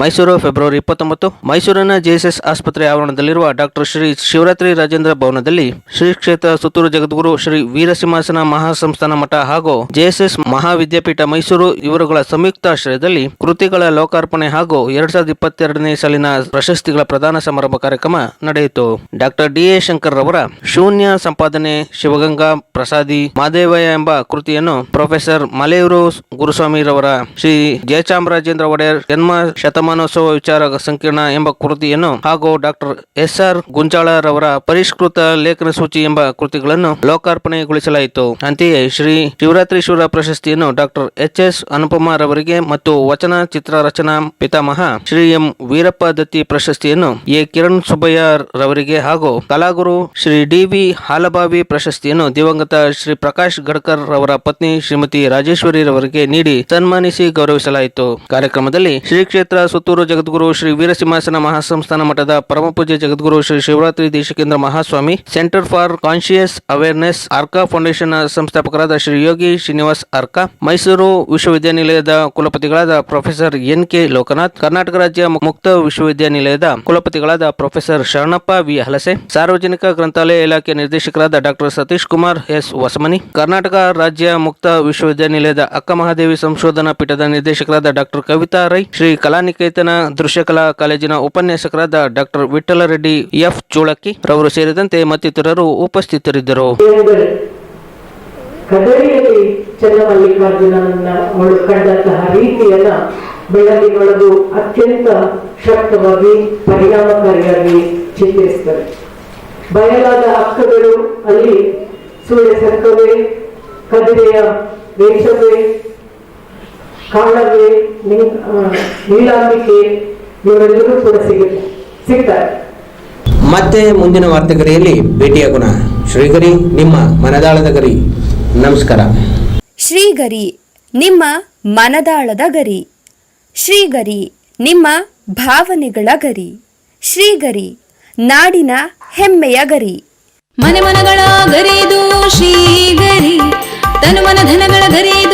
Mysuru, February ಇಪ್ಪತ್ತೊಂಬತ್ತು. ಮೈಸೂರಿನ JSS ಆಸ್ಪತ್ರೆ ಆವರಣದಲ್ಲಿರುವ ಡಾಕ್ಟರ್ ಶ್ರೀ ಶಿವರಾತ್ರಿ ರಾಜೇಂದ್ರ ಭವನದಲ್ಲಿ ಶ್ರೀ ಕ್ಷೇತ್ರ ಸುತ್ತೂರು ಜಗದ್ಗುರು ಶ್ರೀ ವೀರಸಿಂಹಾಸನ ಮಹಾಸಂಸ್ಥಾನ ಮಠ ಹಾಗೂ ಜೆಎಸ್ಎಸ್ ಮಹಾವಿದ್ಯಾಪೀಠ ಮೈಸೂರು ಇವರುಗಳ ಸಂಯುಕ್ತಾಶ್ರಯದಲ್ಲಿ ಕೃತಿಗಳ ಲೋಕಾರ್ಪಣೆ ಹಾಗೂ ಎರಡ್ ಸಾವಿರದ ಇಪ್ಪತ್ತೆರಡನೇ ಸಾಲಿನ ಪ್ರಶಸ್ತಿಗಳ ಪ್ರದಾನ ಸಮಾರಂಭ ಕಾರ್ಯಕ್ರಮ ನಡೆಯಿತು. ಡಾಕ್ಟರ್ ಡಿ ಎ ಶಂಕರ್ ರವರ ಶೂನ್ಯ ಸಂಪಾದನೆ ಶಿವಗಂಗಾ ಪ್ರಸಾದಿ ಮಾದೇವಯ್ಯ ಎಂಬ ಕೃತಿಯನ್ನು ಪ್ರೊಫೆಸರ್ ಮಲೆಯೂರು ಗುರುಸ್ವಾಮಿರವರ ಶ್ರೀ ಜಯಚಾಮರಾಜೇಂದ್ರ ಒಡೆಯರ್ ಜನ್ಮ ಶತಮಾನೋತ್ಸವ ವಿಚಾರ ಸಂಕೀರ್ಣ ಎಂಬ ಕೃತಿಯನ್ನು ಹಾಗೂ ಡಾಕ್ಟರ್ ಎಸ್ ಆರ್ ಗುಂಜಾಳರವರ ಪರಿಷ್ಕೃತ ಲೇಖನ ಸೂಚಿ ಎಂಬ ಕೃತಿಗಳನ್ನು ಲೋಕಾರ್ಪಣೆಗೊಳಿಸಲಾಯಿತು. ಅಂತೆಯೇ ಶ್ರೀ ಶಿವರಾತ್ರೀಶ್ವರ ಪ್ರಶಸ್ತಿಯನ್ನು ಡಾಕ್ಟರ್ ಎಚ್ ಎಸ್ ಅನುಪಮಾರ್ ರವರಿಗೆ ಮತ್ತು ವಚನ ಚಿತ್ರ ರಚನಾ ಪಿತಾಮಹ ಶ್ರೀ ಎಂ ವೀರಪ್ಪ ದತ್ತಿ ಪ್ರಶಸ್ತಿಯನ್ನು ಎ ಕಿರಣ್ ಸುಬ್ಬಯ್ಯ ರವರಿಗೆ ಹಾಗೂ ಕಲಾಗುರು ಶ್ರೀ ಡಿ ವಿ ಹಾಲಬಾವಿ ಪ್ರಶಸ್ತಿಯನ್ನು ದಿವಂಗತ ಶ್ರೀ ಪ್ರಕಾಶ್ ಗಡ್ಕರ್ ರವರ ಪತ್ನಿ ಶ್ರೀಮತಿ ರಾಜೇಶ್ವರಿ ರವರಿಗೆ ನೀಡಿ ಸನ್ಮಾನಿಸಿ ಗೌರವಿಸಲಾಯಿತು. ಕಾರ್ಯಕ್ರಮದಲ್ಲಿ ಶ್ರೀ ಕ್ಷೇತ್ರ ಸುತ್ತೂರು ಜಗದ್ಗುರು ಶ್ರೀ ವೀರಸಿಂಹಾಸನ ಮಹಾಸಂಸ್ಥಾನ ಮಠದ ಪರಮಪೂಜ್ಯ Jagadguru Shri Shivaratri Deshikendra Mahaswami, centre for conscious awareness Arka foundation ಸಂಸ್ಥಾಪಕರಾದ ಶ್ರೀ ಯೋಗಿ ಶ್ರೀನಿವಾಸ್ ಆರ್ಕಾ, ಮೈಸೂರು ವಿಶ್ವವಿದ್ಯಾನಿಲಯದ ಕುಲಪತಿಗಳಾದ professor N K Lokanath, Karnataka ರಾಜ್ಯ ಮುಕ್ತ ವಿಶ್ವವಿದ್ಯಾನಿಲಯದ ಕುಲಪತಿಗಳಾದ ಪ್ರೊಫೆಸರ್ ಶರಣಪ್ಪ ವಿ. ಹಲಸೆ, ಸಾರ್ವಜನಿಕ ಗ್ರಂಥಾಲಯ ಇಲಾಖೆ ನಿರ್ದೇಶಕರಾದ ಡಾಕ್ಟರ್ ಸತೀಶ್ ಕುಮಾರ್ ಎಸ್. ವಸಮನಿ ಕರ್ನಾಟಕ ರಾಜ್ಯ ಮುಕ್ತ ವಿಶ್ವವಿದ್ಯಾನಿಲಯದ ಅಕ್ಕ ಮಹಾದೇವಿ ಸಂಶೋಧನಾ ಪೀಠದ ನಿರ್ದೇಶಕರಾದ ಡಾಕ್ಟರ್ ಕವಿತಾ ರೈ, ಶ್ರೀ ಕಲಾನಿಕೇತನ ದೃಶ್ಯಕಲಾ ಕಾಲೇಜಿನ ಉಪನ್ಯಾಸಕರಾದ ಡಾಕ್ಟರ್ ವಿಠಲ ರೆಡ್ಡಿ ಎಫ್ ಚೋಳಕ್ಕಿ ರವರು ಸೇರಿದಂತೆ ಮತ್ತಿತರರು ಉಪಸ್ಥಿತರಿದ್ದರು. ಕದರಿಯಲ್ಲಿ ಚನ್ನಮಲ್ಲಿಕಾರ್ಜುನನನ್ನ ಅವಳು ಕಂಡಂತಹ ರೀತಿಯನ್ನ ಬೆಳಗಿನೊಳಗು ಅತ್ಯಂತ ಶಕ್ತವಾಗಿ, ಪರಿಣಾಮಕಾರಿಯಾಗಿ ಚಿತ್ರಿಸ್ತಾರೆ ಬಯಲಾದ ಅಕ್ಕಗಳು ಅಲ್ಲಿ ಸೂರ್ಯ ಸರ್ಕವೇ, ಕದಿರೆಯ ವೇಷವೇ, ಕಾಳವೇ ನೀಲಾಂಬಿಕೆ ಇವರೆಲ್ಲರೂ ಕೂಡ ಸಿಗುತ್ತೆ ಸಿಗ್ತಾರೆ. ಮತ್ತೆ ಮುಂದಿನ ವಾರ್ತೆಗರಿಯಲ್ಲಿ ಭೇಟಿಯಾಗೋಣ ಶ್ರೀಗರಿ ನಿಮ್ಮ ಮನದಾಳದ ಗರಿ. ನಮಸ್ಕಾರ. ಶ್ರೀಗರಿ ನಿಮ್ಮ ಮನದಾಳದ ಗರಿ. ಶ್ರೀಗರಿ ನಿಮ್ಮ ಭಾವನೆಗಳ ಗರಿ. ಶ್ರೀಗರಿ ನಾಡಿನ ಹೆಮ್ಮೆಯ ಗರಿ. ಮನೆ ಮನಗಳ ಗರಿದು ಶ್ರೀಗರಿ. ತನು ಮನ ಧನಗಳ ಗರಿದು